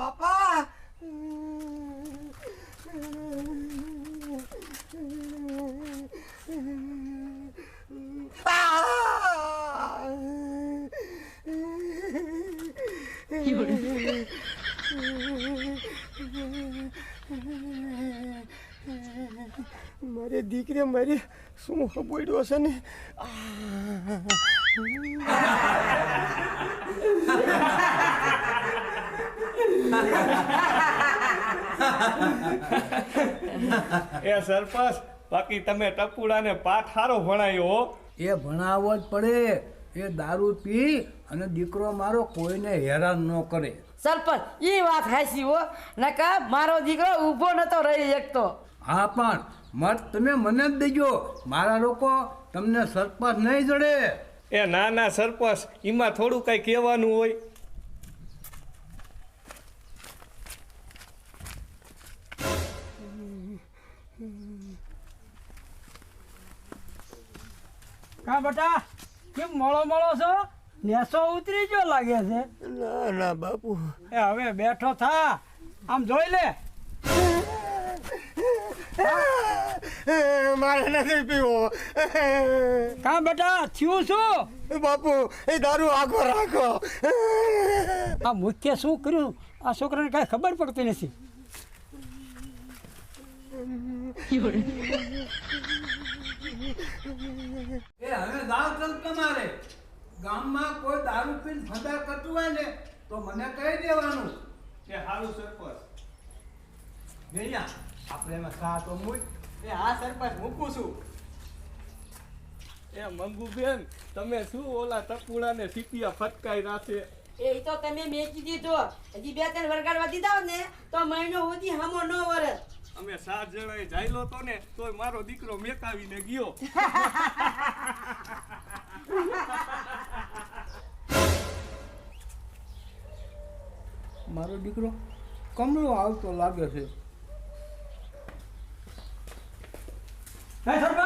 바빠. 아! મારે દીકરી મારી શું હબોડ્યો છે ને? એ સરપંચ બાકી તમે ટપુડાને પાઠ સારો ભણાયો એ ભણાવવો જ પડે. એ દારૂ પી અને દીકરો મારો કોઈને હેરાન ન કરે. સરપંચ એ વાત હાસી હો. નકા મારો દીકરો ઊભો નતો રહી શકતો. હા પણ મત તમે મને જ દેજો. મારા લોકો તમને સરપંચ નહીં જડે. એ ના ના સરપંચ એમાં થોડું કઈ કહેવાનું હોય. કા બેટા કેમ મળો મળો છો? નેસો ઉતરી ગયો લાગે છે. ના ના બાપુ. એ હવે બેઠો થા. આમ જોઈ લે. મારે નથી પીવો. કા બેટા થયું શું? બાપુ એ દારૂ આખો રાખો. આ મુખ્ય શું કર્યું? આ છોકરાને કાંઈ ખબર પડતી નથી. એ હવે ગાવ ચાલ તમારે. ગામમાં કોઈ દારૂ પીને ફદા કરતું હોય ને તો મને કહી દેવાનું. કે સારું સરપંચ. આપણે એમાં સા તો મૂક. એ હા સરપંચ મૂકું છું. એ મંગુબેન તમે શું ઓલા ટપુડાને સીપિયા ફટકાઈ રાખે? એ તો તમે મેચી દીધો. હજી બે ત્રણ વરગાડવા દીધા ને તો મહિનો સુધી હમો ન વરસ અમે સાત જણાએ જાયલો તો ને તોય મારો દીકરો મેકાવીને ગયો. મારો દીકરો કમળો આવતો લાગે છે હે સરપંચ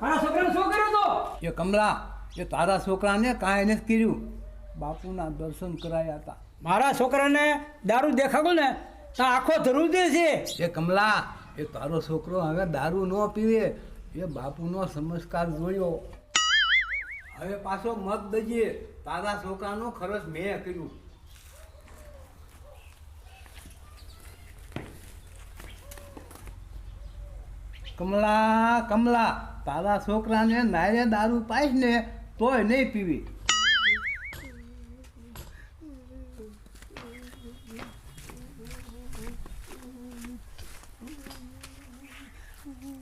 મારા છોકરાને શું કર્યું તો એ કમલા એ તારા છોકરાને કાંઈ નથી કર્યું. બાપુના દર્શન કરાયા હતા. મારા છોકરાને દારૂ દેખાડું ને તો આખો ધરુદે છે. એ કમલા એ તારો છોકરો હવે દારૂ ન પીવે. એ બાપુનો સંસ્કાર જોયો. હવે પાછો મત દઈએ. તારા છોકરાનો ખર્ચ મેં કર્યું. કમલા કમલા તારા છોકરાને નારે દારૂ પાઈશ ને તોય નહીં પીવી.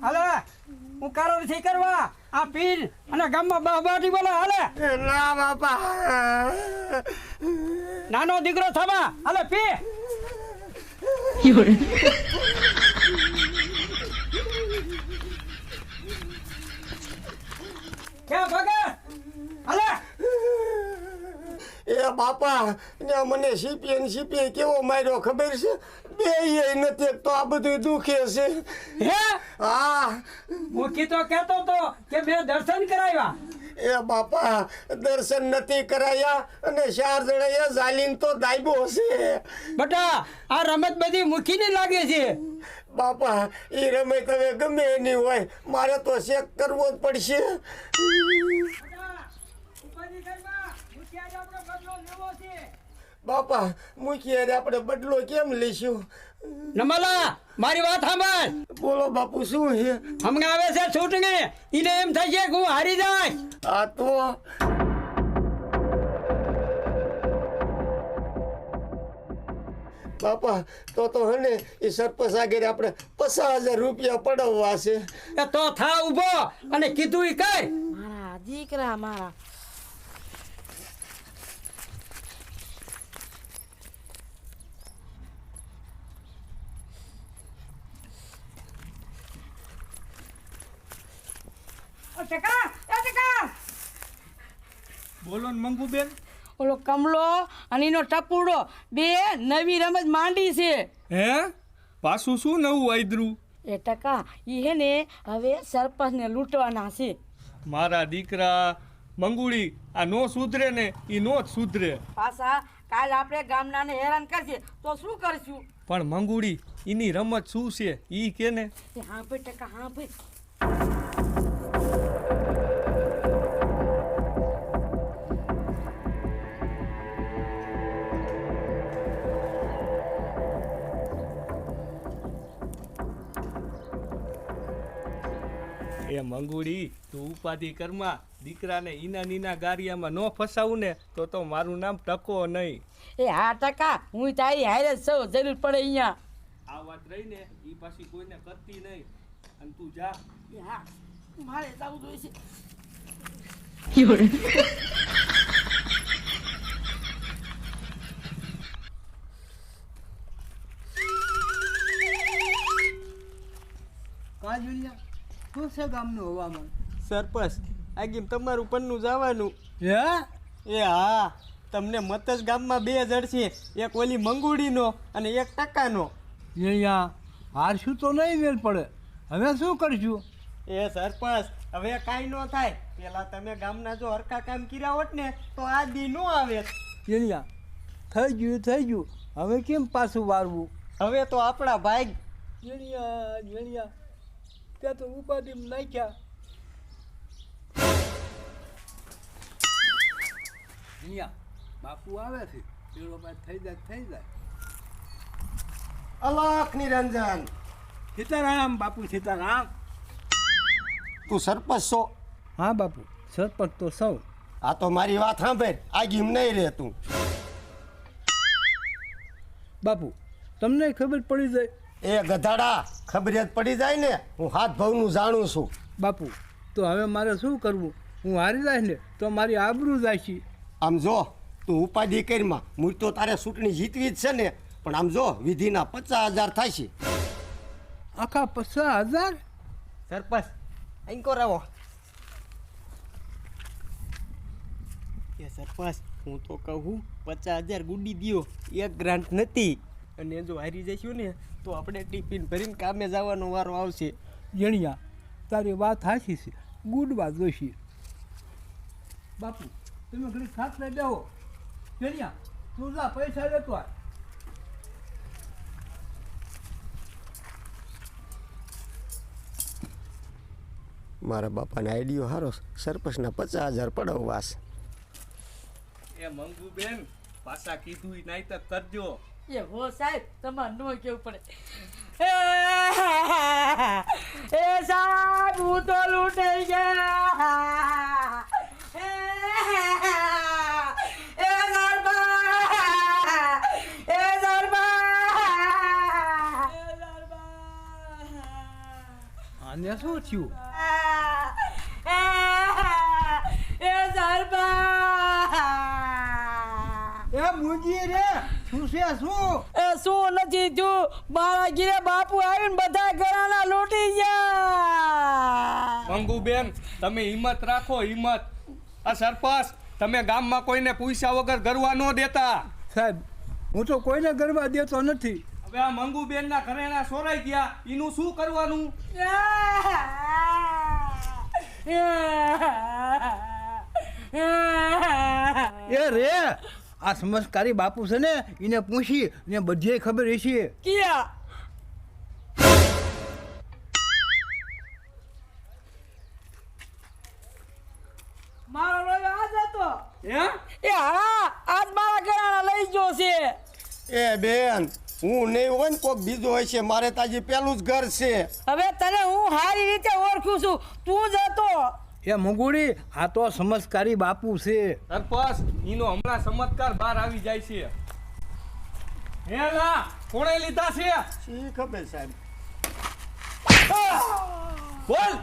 હાલો હું કારો નથી કરવા? આ પીર અને ગામમાં બાબાટી બોલે હાલે. ના બાપા. નાનો દીકરો થવા. હાલે પી. ક્યાં ભાગે હાલે! એ બાપા ને મને સીપીએ ને સીપીએ કેવો માર્યો ખબર છે? બે એ નથી તો આ બધું દુખે છે. હે? હા. મુખી તો કહેતો તો કે બે દર્શન કરાવ્યા. એ બાપા દર્શન નથી કરાયા અને ચાર જણાએ જાલીન તો દાયબો હશે. બટા આ રમત બધી મૂકીને લાગે છે. બાપા એ રમત હવે ગમે એની હોય મારે તો ચેક કરવો જ પડશે. બાપા મૂકીએ અરે આપણે બદલો કેમ લઈશું? નમલા મારી વાત સાંભળ. બોલો બાપુ શું છે? હમણાં આવે છે ચૂંટણી. એને એમ થાય છે કે હું હારી જાય આ તો બાપા તો તો હને એ સરપંચ આગળ આપણે પચાસ હજાર રૂપિયા પડાવવા છે. તો થા ઊભો અને કીધું એ કર. મારા દીકરા મારા. બોલો ને મંગુબેન. ઓલો કમલો અને એનો ટપુડો. બે નવી રમત માંડી છે. હે? પાછું શું નવું આદરું એ ટકા એ હે ને હવે સરપંચને લૂંટવાના છે. મારા દીકરા મંગુડી આ નો સુધરે ને એ નો જ સુધરે. પાછા કાલ આપણે ગામનાને હેરાન કરશે તો શું કરશું? પણ મંગુડી એની રમત શું છે? એ કે ને? હા ભાઈ ટકા હા ભાઈ. એ મંગુડી તું ઉપાધિ કરમાં દીકરાને ઈના નીના ગારિયામાં ન ફસાવું ને તો તો મારું નામ ટકો નહીં. એ હા ટકા હું તારી હારે સૌ જરૂર પડે અહીંયા. આ વાત રહી ને એ પાછી કોઈને કરતી નહીં. અને તું જા. હા મારે જવું જોઈએ કાં જોડિયા શું છે ગામનું હવામાન? સરપંચ આગી તમારું પન્નું જવાનું. હે? એ હા તમને મતજ ગામમાં બે જણ છે. એક ઓલી મંગુડીનો અને એક ટકાનો અહીંયા હારશું તો નહીં મેળ પડે. હવે શું કરશું? એ સરપંચ હવે કાંઈ ન થાય. પેલા તમે ગામના જો હરકા કામ કર્યા હોત ને તો આ દી નો આવે. અહીંયા થઈ ગયું થઈ ગયું. હવે કેમ પાછું વારવું? હવે તો આપણા ભાઈ જેણિયા જેણિયા ત્યાં તો ઉપાધિ નાખ્યા. જેણિયા બાપુ આવે છે પેલો પાસ થઈ જાય થઈ જાય. અલખ નિરંજન સીતારામ બાપુ સીતારામ. તું સરપંચ છો? હા બાપુ સરપંચ તો સૌ. આ તો મારી વાત સાંભળ આગી નહીં રહે તું. બાપુ તમને ખબર પડી જાય એ ગધાડા ખબરિયાત પડી જાય ને હું હાથ ભાવનું જાણું છું. બાપુ તો હવે મારે શું કરવું? હું હારી જાય ને તો મારી આબરૂ જાય છે. આમ જો તું ઉપાધિ કરીમાં મૂળ તો તારે ચૂંટણી જીતવી જ છે ને પણ આમ જો વિધિના પચાસ હજાર થાય છે. આખા પચાસ હજાર? સરપંચ અહીં કરાવો એ સરપંચ હું તો કહું પચાસ હજાર ગુડી દ્યો એક ગ્રાન્ટ નથી. અને જો હારી જઈશું ને તો આપણે ટિફિન ભરીને કામે જવાનો વારો આવશે. જણિયા તારી વાત હાચી છે. ગુડ વાત જોઈશે બાપુ તમે ઘડી ખાસ લઈ બેહો. જણિયા તું જા પૈસા લેતો આ મારા બાપાને આઈડિયો સારો સરપંચના પચાસ હજાર પડાવવાસ એ મંગુ બેન પાછા કીધું નહીં તો કરજો. એ હો સાહેબ તમારે નો કેવું પડે. એ સાહેબ હું તો લૂંટાઈ ગયા. આને શું થયું? એ સરપા એ મુજી રે. શું છે શું? એ શું નથી થયું? મારા ઘીરે બાપુ આવીને બધા ઘરાના લૂંટી ગયા. મંગુબેન તમે હિંમત રાખો હિંમત. આ સરપંચ તમે ગામમાં કોઈને પૈસા વગર ગરવા ન દેતા. સાહેબ હું તો કોઈને ગરબા દેતો નથી. હવે આ મંગુ બેન ના ઘરેણા સોરાઈ ગયા. એનું શું કરવાનું? એ રે આ સમજકારી બાપુ છે ને એને પૂછી ને બધી ખબર હશે. કિયા? મારો લોહી આજ હતો. હે? એ હા આજ મારા ઘરાણા લઈ ગયો છે. એ બેન હું નહીં હોય ને કોઈક બીજો હોય છે. મારે તાજી પેલું જ ઘર છે. હવે તને હું સારી રીતે ઓળખું છું. તું જ હતો. એ મુગુડી આ તો સમજકારી બાપુ છે. સરપંચ એનો હમણાં ચમત્કાર બહાર આવી જાય છે. હે લા કોણે લીધા છે? શી ખબર સાહેબ? બોલ!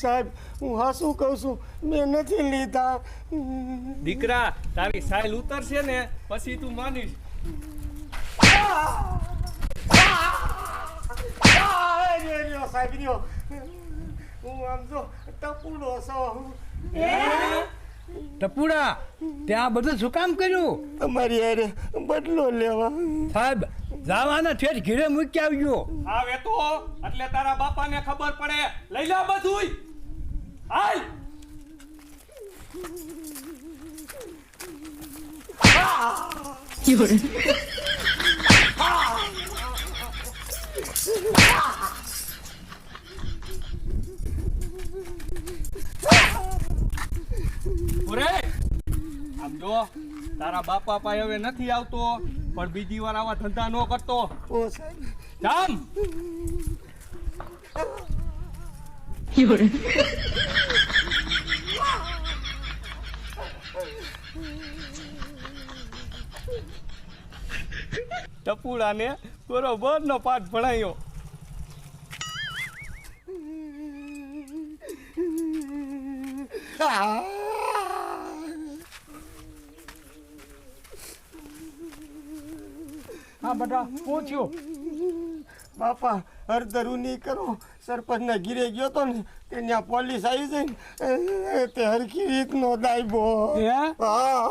સાહેબ હું હા શું કહું છું? મેં નથી લીધા. દીકરા તારી સાયલ ઉતરશે ને પછી તું માનીશ. સાહેબ રહ્યો. હું આમ જો ટપુડો છું ટપુડા ત્યાં બધું શું કામ કર્યું? તમારી અરે બદલો લેવા. સાહેબ જાવાના ઠેઠ ઘીરે મૂકી આવજો. આવે તો એટલે તારા બાપાને ખબર પડે. લઈ લે બધુંય. હાલ. આ! ઓરે આમ જો તારા બાપા પાસે હવે નથી આવતો પણ બીજી વાર આવા ધંધા ન કરતો. જામ! ટપુડાને બરોબર નો પાઠ ભણાયો. હા બધા પહોંચ્યો બાપા હરધરું નહીં કરો. સરપંચના ઘીરે ગયો તો ને તે ત્યાં પોલીસ આવી છે તે હરખી રીતનો દાયબો. હા.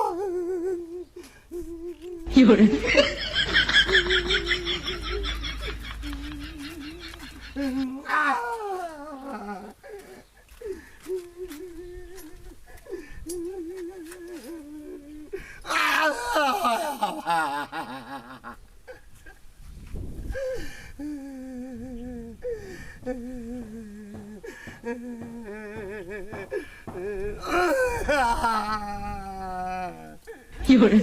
夜。